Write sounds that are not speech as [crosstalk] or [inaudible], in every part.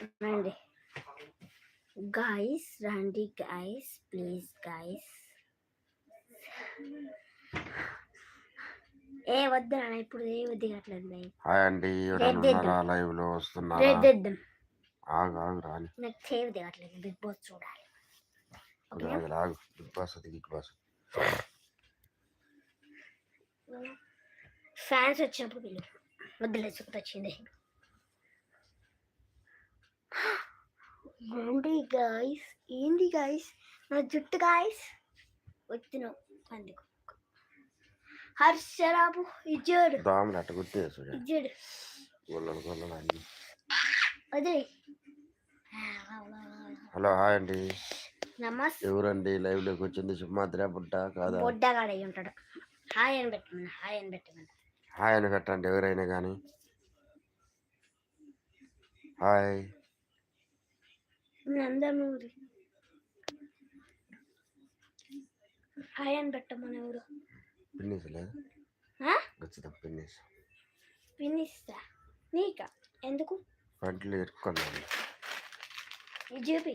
రండి గాయస్ రండి guys please guys ఏ వద్దు ఇప్పుడు ఏ వద్దు కట్టలేదు లైవ్ హాయ్ అండి లైవ్లో వస్తున్నారా? రెడ్ తెద్దాం ఆగు ఆగు రాని. నాకు సేవ్ దిగట్లేదు బిగ్ బాస్ చూడాలి. ఆగు, ఆగు ఆగు. బిగ్ బాస్ అది బిగ్ బాస్ ఫ్యాన్స్ వచ్చినప్పుడు పిలు వద్దులే సుఖత వచ్చింది. ఏంటి గాయస్ ఏంటి గాయస్ నా జుట్టు గాయస్ వచ్చినావు అందుకు. హర్షరాబు ఇచ్చాడు దోమలు అట్ట గుర్తు ఇచ్చాడు గొల్లలు గొల్లలు అన్ని. వదిలే. హలో హాయ్ అండి. నమస్తే. ఎవరండి? లైవ్లోకి వచ్చింది సుమాద్ర బుట్ట కాదా? బొడ్డగాడు అయి ఉంటాడు. హాయ్ అని పెట్టమన్నా హాయ్ అని పెట్టమన్నా హాయ్ అని పెట్టండి ఎవరైనా కానీ హాయ్. హాయ్ అని పెట్టమని ఎవరు? పిన్నిస్ లేదు ఆ? ఖచ్చితం పిన్నిస్ వినిస్తా నీకా? ఎందుకు? పంటలు ఇరుక్కున్నాను ఇది చూపి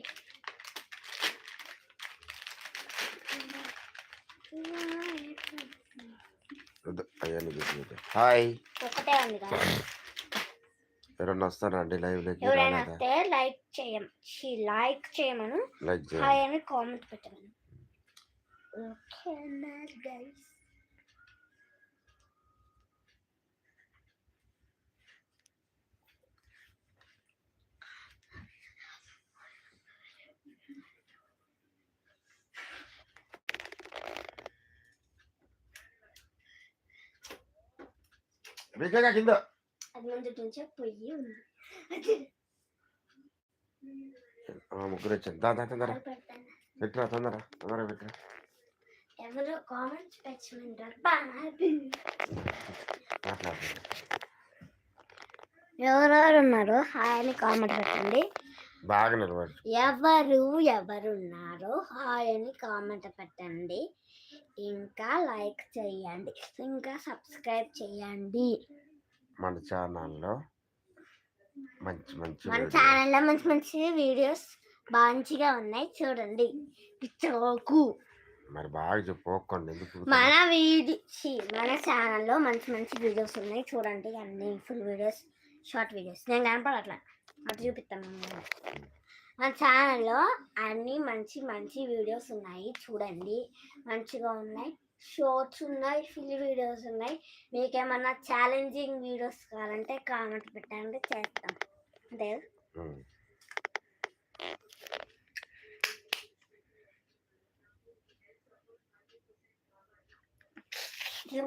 హాయ్. ఒకటే ఉంది కదా. ఎవరన్నా లైవ్లోకి ఎవరైనా వస్తే లైక్ చేయం. లైక్ చేయమను. లైక్ హాయ్ చేయండి అని కామెంట్ పెట్టమను. Okay guys. మీకేగా కింద? అది ముందు నుంచే పొయ్యి ఉంది. అది. ఆ, ముగ్గురు వచ్చాను దా దా తొందర అది పెడతాను. పెట్టరా తొందర తొందర పెట్టరా. ఎవరు కామెంట్స్ పెట్టమంటారు ఎవరెవరు ఉన్నారు? హాయ్ అని కామెంట్ పెట్టండి. బాగా నిలబడి. ఎవరు ఎవరున్నారు హాయ్ అని కామెంట్ పెట్టండి. ఇంకా లైక్ చేయండి. ఇంకా సబ్స్క్రైబ్ చేయండి. మన ఛానల్లో మంచి మంచి మన ఛానల్లో మంచి మంచి వీడియోస్ మంచిగా ఉన్నాయి. చూడండి. పిచ్చోకు. మరి బాగా చెప్పుకోకండి ఎందుకు మన వీడియో మన ఛానల్లో మంచి మంచి వీడియోస్ ఉన్నాయి. చూడండి అన్ని ఫుల్ వీడియోస్ షార్ట్ వీడియోస్. నేను కనపడట్లా. అటు చూపిస్తాను. మన ఛానల్లో అన్ని మంచి మంచి వీడియోస్ ఉన్నాయి. చూడండి. మంచిగా ఉన్నాయి. షార్ట్స్ ఉన్నాయి ఫుల్ వీడియోస్ ఉన్నాయి. మీకేమన్నా ఛాలెంజింగ్ వీడియోస్ కావాలంటే కామెంట్ పెట్టండి చేస్తాం. అంతే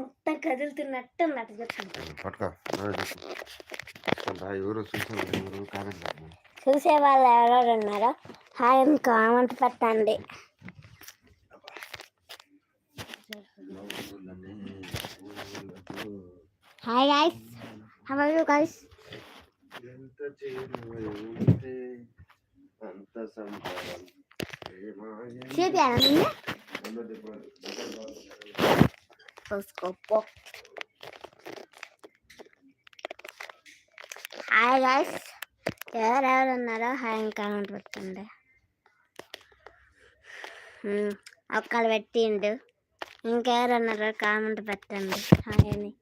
మొత్తం కదులుతున్నట్టు ఉన్నట్టు చూసాను. చూసే వాళ్ళు ఎవరెవరు ఉన్నారో హాయ్ కామెంట్ పెట్టండి. Hi guys how are you guys ఎంత చేరువై ఉంటే అంత నిన్న పో- చూసుకోపో హాయ్ గైస్ ఎవరెవరు ఉన్నారో హాయ్ కామెంట్ పెట్టండి. ఒక్కరు పెట్టిండు. ఇంకెవరు ఉన్నారో కామెంట్ పెట్టండి. హాయ్ అని.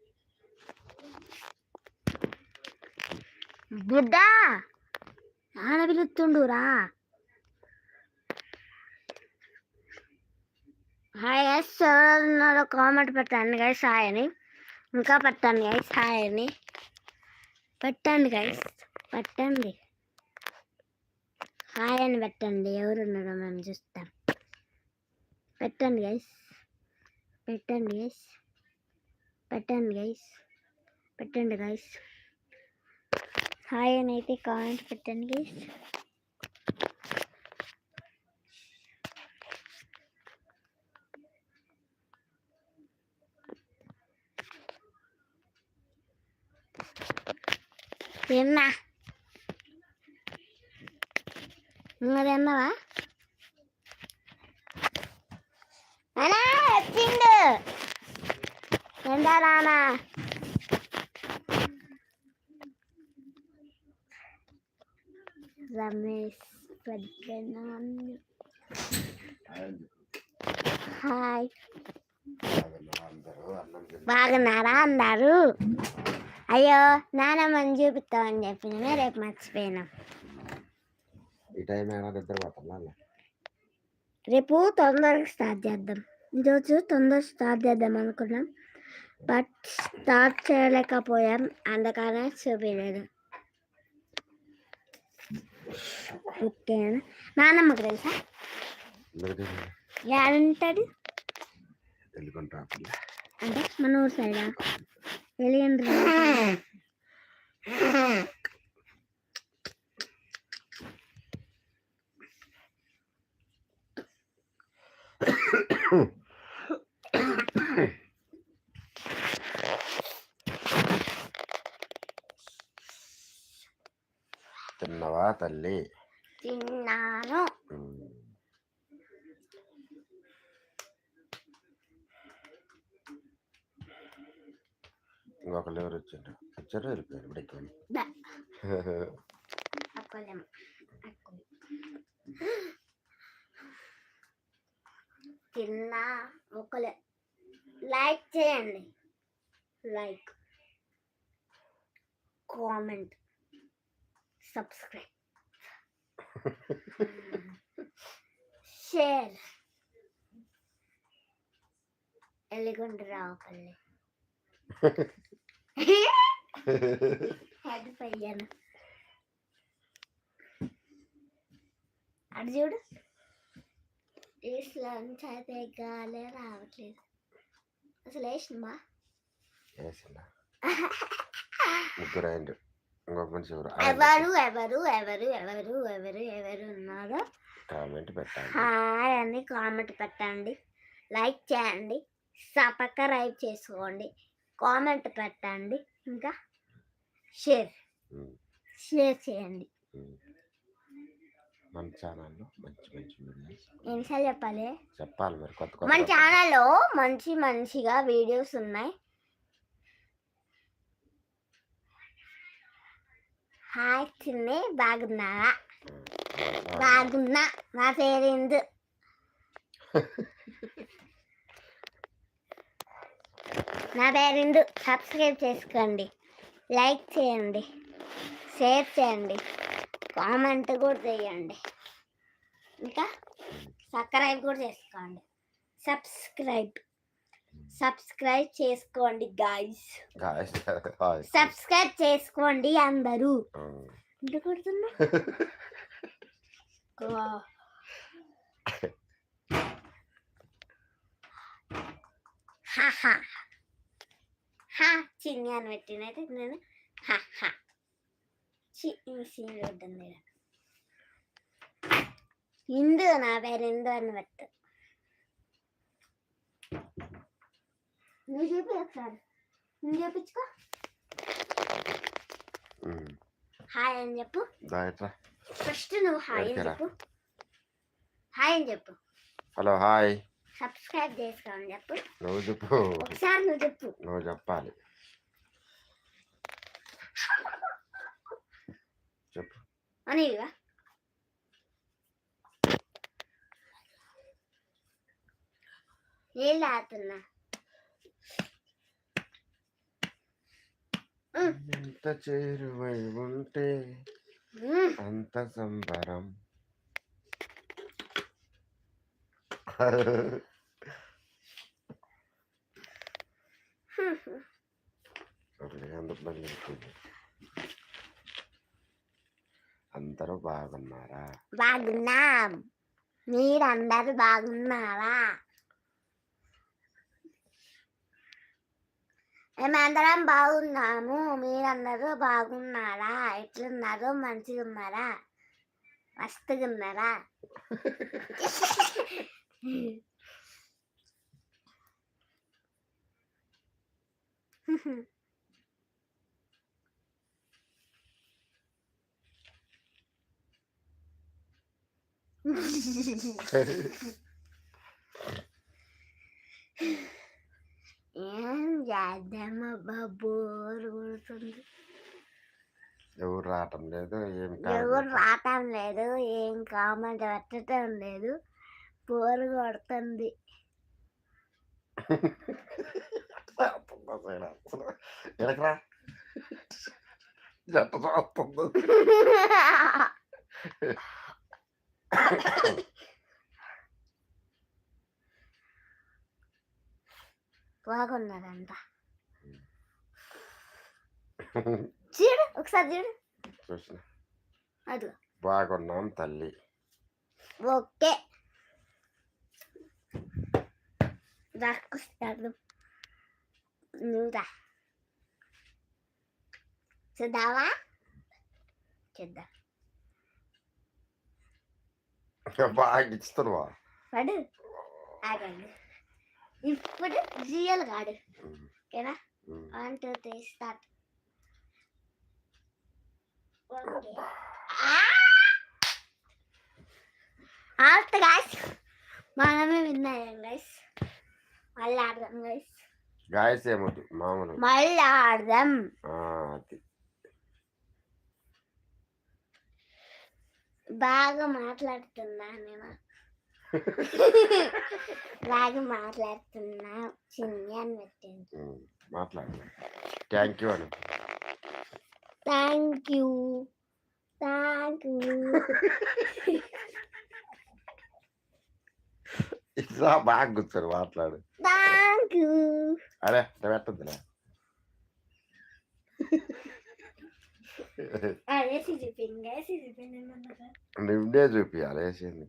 బుడ్డా! నాన్న పిలుస్తుండురా. హాయ్ ఎస్ ఎవరు కామెంట్ పెట్టండి గైస్ హాయ్ అని. ఇంకా పెట్టండి గైస్ హాయ్ అని. పెట్టండి గైస్ పెట్టండి. హాయ్ అని పెట్టండి ఎవరు ఉన్నారో మేము చూస్తాం. పెట్టండి గైస్ పెట్టండి గైస్ పెట్టండి గైస్ పెట్టండి గైస్ హాయ్ అని అయితే కామెంట్ పెట్టండి. గైస్ తిన్నా. ఇంకా తిన్నావా? అనా వచ్చిండు ఎండా రానా రమేష్ హాయ్. బాగున్నారా అన్నారు అయ్యో నానమ్మని చూపిస్తామని చెప్పిన రేపు మర్చిపోయినా. ఈ టైం రేపు తొందరగా స్టార్ట్ చేద్దాం. ఈరోజు తొందరగా స్టార్ట్ చేద్దాం అనుకున్నాం. బట్ స్టార్ట్ చేయలేకపోయాం. అందుకనే చూపించలేదు. ఓకేనా నానమ్మకు తెలుసా? అంటే మన ఊరు సైడా? తిన్నవా [coughs] [coughs] [coughs] తల్లి. తిన్నాను. ఇంకొకరు ఎవరు వచ్చిండ్రు వచ్చారు వెళ్ళిపోయారు? [laughs] అక్కలు. తిన్నా. ఒకలే లైక్ చేయండి. లైక్. కామెంట్. సబ్స్క్రైబ్. షేర్ ఎల్లిగొండ రావుపల్లి హెడ్ పయ్యాను అటు చూడు వేసిలోంచి అయితే గాలే రావట్లేదు అసలు వేసిందా ముగ్గురు ఎవరు? ఎవరు ఎవరు ఎవరు ఎవరు ఎవరు ఉన్నారో కామెంట్ పెట్టండి. హాయ్ అని కామెంట్ పెట్టండి లైక్ చేయండి సబ్స్క్రైబ్ చేసుకోండి కామెంట్ పెట్టండి ఇంకా షేర్ షేర్ చేయండి. మన ఛానల్లో మంచి మంచి వీడియోస్. చెప్పాలి? చెప్పాలి మరి కొత్త మన ఛానల్లో మంచి మంచిగా వీడియోస్ ఉన్నాయి. హాయ్ చిన్ని బాగున్నా. నా పేరు ఇందు [laughs] నా పేరు ఇందు సబ్స్క్రైబ్ చేసుకోండి. లైక్ చేయండి. షేర్ చేయండి. కామెంట్ కూడా చేయండి. ఇంకా సబ్స్క్రైబ్ కూడా చేసుకోండి. సబ్స్క్రైబ్ సబ్స్క్రైబ్ చేసుకోండి గాయస్. సబ్స్క్రైబ్ [laughs] చేసుకోండి అందరూ. ఎందుకు కొడుతున్నా [laughs] హా హా. చిన్ని అని పెట్టినైతే నేను సీన్ ఇందు నా పేరు ఇందు అని పెట్టు. నువ్వు చూపి ఒకసారి. నువ్వు చూపించుకో ఉమ్. హాయ్ అని చెప్పు. ఫస్ట్ నువ్వు హాయ్ అని? చెప్పు. హాయ్ అని చెప్పు. Hello hi. సబ్స్క్రైబ్ చేసుకోమని చెప్పు. నువ్వు చెప్పు. ఒకసారి నువ్వు చెప్పు. నువ్వు చెప్పాలి. చెప్పు. అనిల్గా నీళ్ళు తాగుతున్నా ఎంత చేరువై ఉంటే. అంత సంబరం. అందరూ బాగున్నారా? బాగున్నాం. మీరందరూ బాగున్నారా? మేమందరం బాగున్నాము. మీరందరూ బాగున్నారా? ఎట్లున్నారు? మంచిగా ఉన్నారా మస్తుగా ఉన్నారా [laughs] [laughs] ఏం చేద్దామబ్బా బోర్ కొడుతుంది. ఎవరు రావటం లేదు ఏమి ఎవరు రావటం లేదు ఏం కామెంట్ పెట్టడం లేదు బోరు కొడుతుంది. ఎడకరా జట్ట [laughs] చూస్తుంది బాగున్నదంట [laughs] చూడు ఒకసారి చూడు. చూసిన. అది బాగున్నాం తల్లి. ఓకే. రాకుస్తాడు నువ్వు రా. చూద్దావా? చూద్దాం. బాగా ఇస్తున్నావా పడు. ఆగండి. ఇప్పుడు రియల్ కాడు ఓకేనా? వన్ టూ త్రీ స్టార్ట్ ఆల్ట్ గాయస్ మనమే విన్నాయం గైస్ మళ్ళీ ఆడదాం గైస్ గాయస్ ఏమొద్దు? మామూలు. మళ్ళీ ఆడదాం. అది. బాగా మాట్లాడుతున్నా నేను. బాగా మాట్లాడుతున్నా. చిన్ని అని పెట్టింది. మాట్లాడు. థ్యాంక్ యూ అని. థ్యాంక్ యూ థ్యాంక్ యూ ఇట్లా బాగా కూర్చొని మాట్లాడు. థ్యాంక్ యూ అరే పెట్టద్దులే. నువ్వే చూపియాలి వేసింది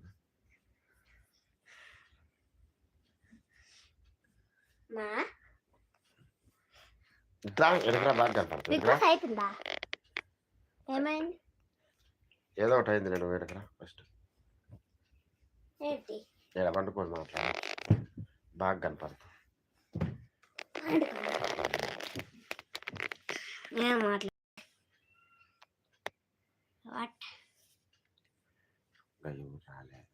మా బాగా కనపడుతుంది. ఏమైంది? ఏదో ఒకటి అయింది నేను ఎడకరా ఫస్ట్ ఏంటి? ఏడ పండుకొని మాట్లాడు. బాగా కనపడుతుంది. మాట్లా? రాలేదు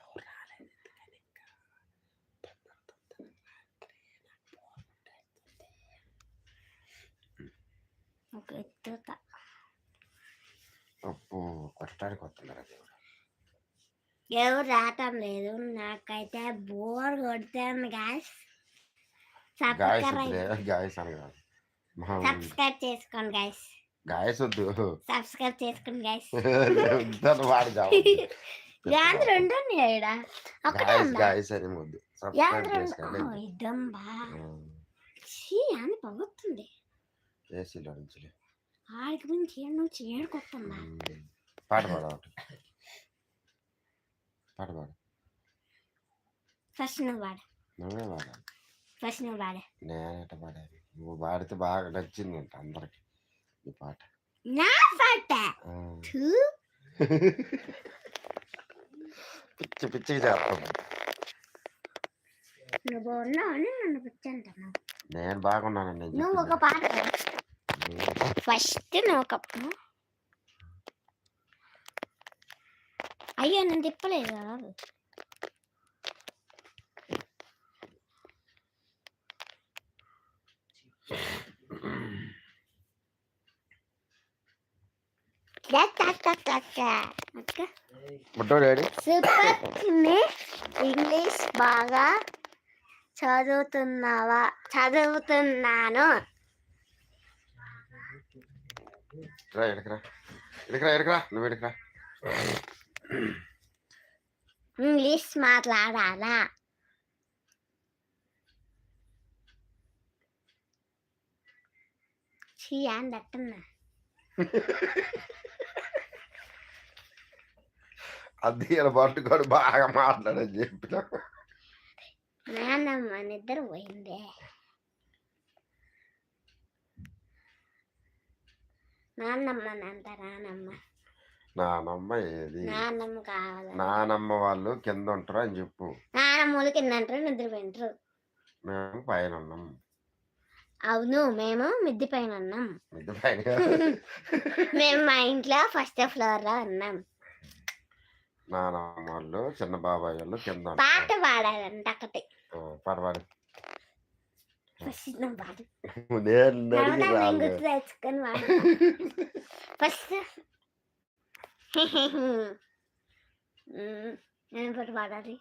ఎవరు రాలేదు ఎందుకని ఇంకా? తొందర తొందర ఒక ఎత్తుతా అప్పు కొట్టడానికి వస్తున్నారా దేవుడు ఎవరు రావటం లేదు. నాకైతే బోర్ కొడుతుంది గాయస్ గాయస్ సబ్స్క్రైబ్ గాయస్ చేసుకోండి గైస్ గాయస్ వద్దు. సబ్స్క్రైబ్ చేసుకోండి కావాలి యాంద్ర ఉంటుంది ఈడ? ఒకటే గాయస్ గాయస్ అని వద్దు. యాంద్ర అని పగుతుంది ఏసీలో నుంచి ఆడికి పాట పాడ [laughs] పాట పాడు ఫస్ట్ నువ్వు వాడు నువ్వే పాడాలి ఫస్ట్ నువ్వు వాడు నేనేట పాడాను నువ్వు పాడితే బాగా నచ్చింది అంట అందరికి ఈ పాట. నా పాట? పిచ్చి పిచ్చిగా చేస్తాం. నువ్వు ఉన్నావు అని నన్ను పిచ్చంటున్నావు నేను బాగున్నానండి నేను నువ్వు ఒక. పాట. ఫస్ట్ నువ్వు ఒక అయ్యో నేను తిప్పలేదు చిన్ని ఇంగ్లీష్ బాగా చదువుతున్నావా? చదువుతున్నాను. రా ఎడకరా. ఎడకరా ఎడకరా. నువ్వు ఎడకరా. ఇంగ్లీష్ మాట్లాడాలా అని తట్టున్నా అది ఇలా పట్టుకొని బాగా మాట్లాడని చెప్పిన. నాన్నమ్మ నిద్ర పోయిందే నాన్నమ్మ అంట నానమ్మ నానమ్మ ఏది? నాన్నమ్మ కావాలి? నానమ్మ వాళ్ళు కింద ఉంటారు అని చెప్పు. నానమ్మలు కింద అంటారు నిద్ర పోయింటారు మేము పైన ఉన్నాం అవును మేము మిద్ది పైన ఉన్నాం మిద్ది పైన మేము మా ఇంట్లో ఫస్ట్ ఫ్లోర్లో ఉన్నాం. నానమ్మ వాళ్ళు చిన్న బాబాయ్ వాళ్ళు కింద పాట పాడాలంట ఒకటి పాడు ఫస్ట్ పాడు. నేను [laughs] मैंने फटवा डाली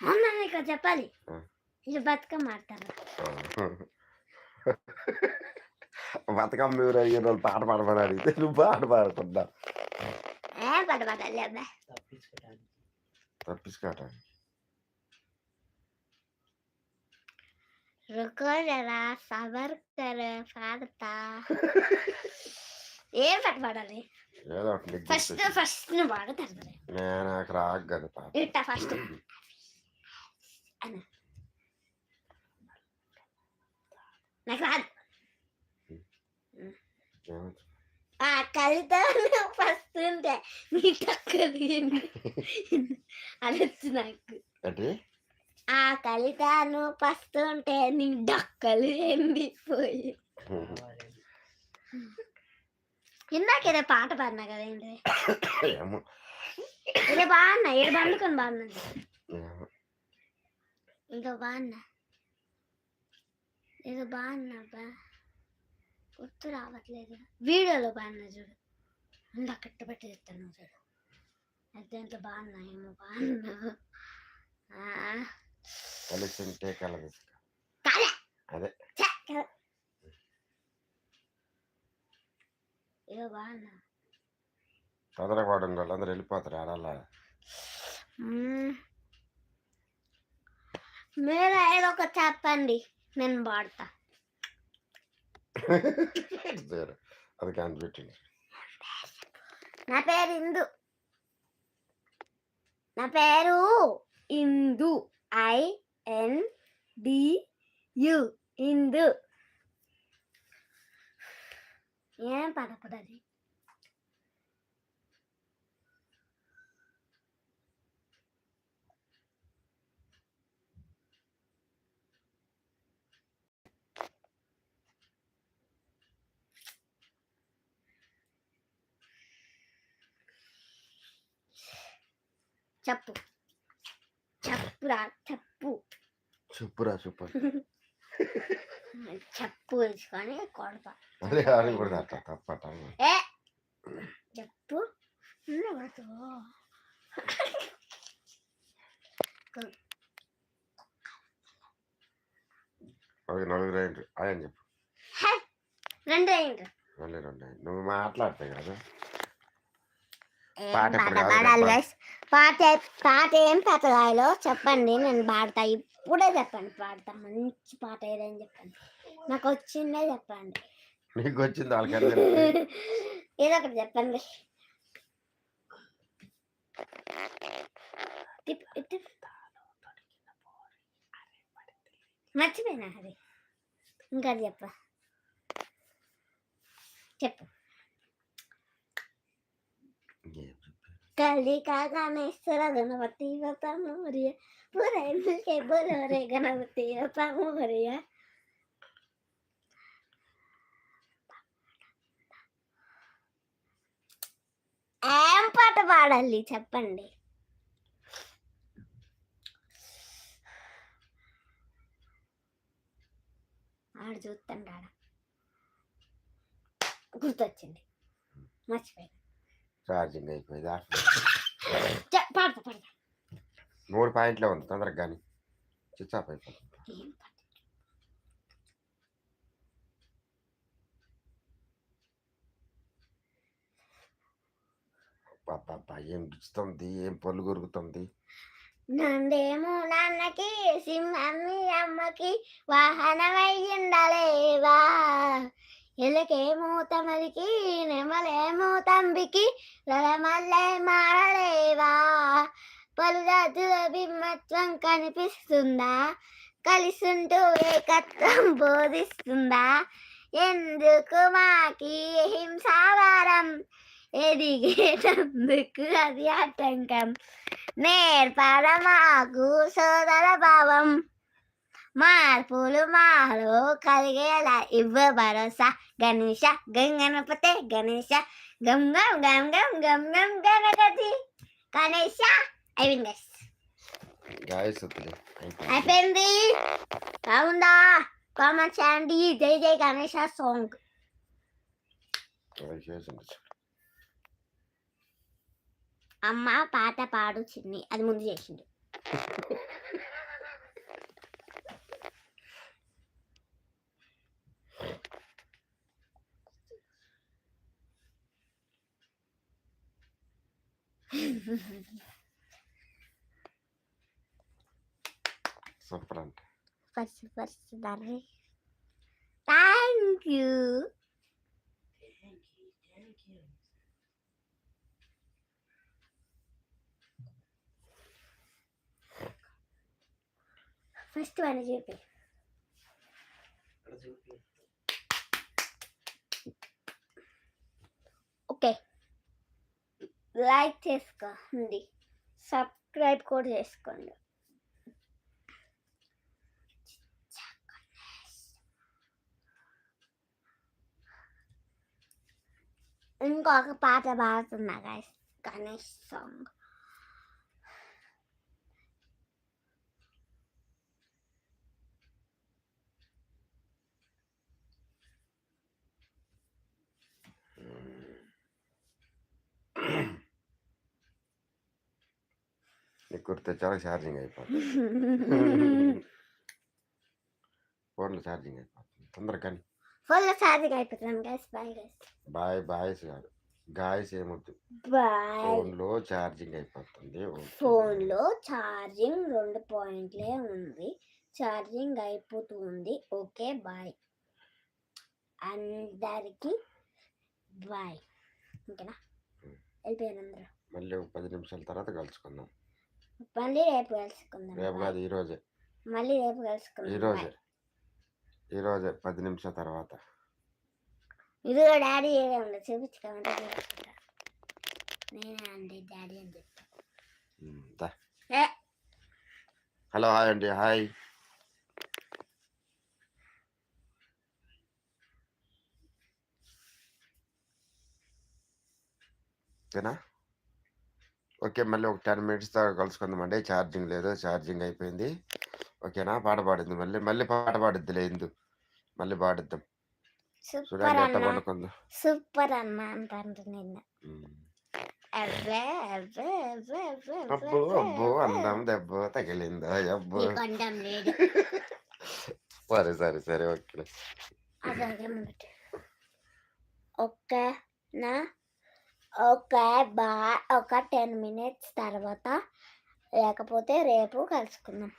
हाँ मैंने कहा चपाली हाँ। ये बात का मारता रहा बात का मेरा ये रोल बार बार बना रही थी तेरे बार बार पढ़ना है बार बार ले मैं। तब किसका डाली तब किसका डाली రుకోలేరా సబర్కర్ పాడతా ఏం పాట పాడాలి ఏదో ఒకటి ఫస్ట్ ఫస్ట్ నువ్వు పాడతారు నేను నాకు రాక్ ఇట్ట ఫస్ట్ నాకు రాదు ఆ కవిత ఫస్ట్ ఉంటే నీ టక్కది అని నాకు అంటే ఆ కలితాను ఉంటే నీ డక్కలు ఎండిపోయి. ఇందాక ఏదో పాట పాడినా కదా ఏంటి ఏదో బాగున్నా ఏడు బండుకొని బాగున్నది ఏమో. ఏదో బాగున్నా. ఏదో బాగున్నా బా గుర్తు రావట్లేదు. వీడియోలో బాగున్నా చూడు. అందా కట్టబెట్టి చెప్తాను చూడు. అది దాంట్లో బాగున్నా ఏమో బాగున్నా. కలిసి ఉంటే కలదు. కాలే. అదే. తొందరగా పాడండి వాళ్ళందరూ వెళ్ళిపోతారు ఆడాల. మీరు ఏదో ఒక చెప్పండి నేను పాడతా. [laughs] అది కనిపెట్టింది నా పేరు ఇందు. నా పేరు Indu. I N D U Indu ఏం పడకూడదు చెప్పు చెప్పురా చెప్పు. చెప్పురా చెప్పు. [laughs] చెప్పు వేసుకొని కొడతా. అదే అని కూడా అట్లా తప్పట. ఏ? చెప్పు. నలుగురు అయ్యింది ఆయన చెప్పు. రెండు మళ్ళీ రెండు నువ్వు మాట్లాడతాయి కదా. పాట పాట? పాట ఏం పాట రాయాలో చెప్పండి నేను పాడతా. ఇప్పుడే చెప్పండి పాడతా. మంచి పాట ఏదని చెప్పండి. నాకు వచ్చిందే చెప్పండి. నీకు వచ్చింది వాళ్ళకి ఏదో ఒకటి చెప్పండి. మర్చిపోయినా అది ఇంకా అది చెప్ప. చెప్పు కలికా గణేశ్వర గణపతి బప్ప మోరియ పురై మిల్కే గణపతి బప్ప మోరియ ఏం పాట పాడాలి చెప్పండి? ఆడు చూస్తాడు ఆడ గుర్తొచ్చింది. మర్చిపోయాను. ఛార్జింగ్ అయిపోయింది. మూడు పాయింట్లే ఉంది తొందరగా కానీ. స్విచ్ ఆఫ్ అయిపోతుంది ఏం అబ్బబ్బా, ఏం పళ్ళు కొరుకుతుంది? నందేమో నాన్నకి సింహమ్మి అమ్మకి వాహనమై ఉండలేవా? ఎలకేమో తమరికి నెమలేమో తంబికి రలమల్లే మారలేవా? పలురాజుల బిమ్మత్వం కనిపిస్తుందా? కలిసుంటూ ఏకత్వం బోధిస్తుందా? ఎందుకు మాకి హింసావారం? ఎదిగేటందుకు అది ఆటంకం. నేర్పడ మాకు సోదర భావం మార్పులు మాలో కలిగేలా ఇవ్వ భరోసా. గణేష గంగణపతే గణేష గం గం గం గం గణపతి. గణేష అయిపోయింది. గాయస్ అయిపోయింది. బాగుందా కామెంట్ చేయండి. జై జై గణేష సాంగ్. అమ్మ పాట పాడు చిన్ని. అది ముందు చేసిండు. [laughs] సూపర్ అంటే ఫస్ట్ ఫస్ట్ దాన్ని thank you Thank you, thank you. First అని చెప్పి అక్కడ చూపి. ఓకే లైక్ చేసుకోండి. సబ్స్క్రైబ్ కూడా చేసుకోండి. ఇంకొక పాట పాడుతున్నా గైస్ గణేష్ సాంగ్ నీకు కుర్తే చాలా ఛార్జింగ్ అయిపోతుంది ఫోన్లో ఛార్జింగ్ అయిపోతుంది తొందరగా కానీ ఫుల్ ఛార్జింగ్ అయిపోతున్నాను guys bye guys bye boys కాదు గాయస్ ఏమొద్దు బాయ్ ఫోన్లో ఛార్జింగ్ అయిపోతుంది. ఫోన్లో ఛార్జింగ్ రెండు పాయింట్లే ఉంది ఛార్జింగ్ అయిపోతుంది ఓకే బాయ్ అందరికి బాయ్ ఓకేనా వెళ్ళిపోయాను అందరూ మళ్ళీ ఒక పది నిమిషాల తర్వాత కలుసుకుందాం మళ్ళీ రేపు కలుసుకుందాం. రేపు. కాదు ఈరోజే మళ్ళీ రేపు కలుసుకుందాం. ఈరోజే. ఈరోజే పది నిమిషాల తర్వాత. ఇదిగో డాడీ ఏడే ఉంది చూపించుకోమంటే నేనే అండి డాడీ అని చెప్తా హలో హాయ్ అండి హాయ్. ఓకేనా? ఓకే. మళ్ళీ ఒక టెన్ మినిట్స్ దాకా కలుసుకుందామండి ఛార్జింగ్ లేదు. ఛార్జింగ్ అయిపోయింది. ఓకేనా? పాట పాడింది మళ్ళీ మళ్ళీ పాట పాడిద్దిలే ఇందు. మళ్ళీ పాడిద్దాం. సూపర్ అన్న సూపర్ అన్న అంటారు నిన్న. అబ్బో అబ్బో అందం దెబ్బ తగిలిందో? అబ్బో. [laughs] సరే సరే సరే. ఓకే. ఓకే నా ఒక బా. ఒక టెన్ మినిట్స్ తర్వాత లేకపోతే రేపు కలుసుకుందాం.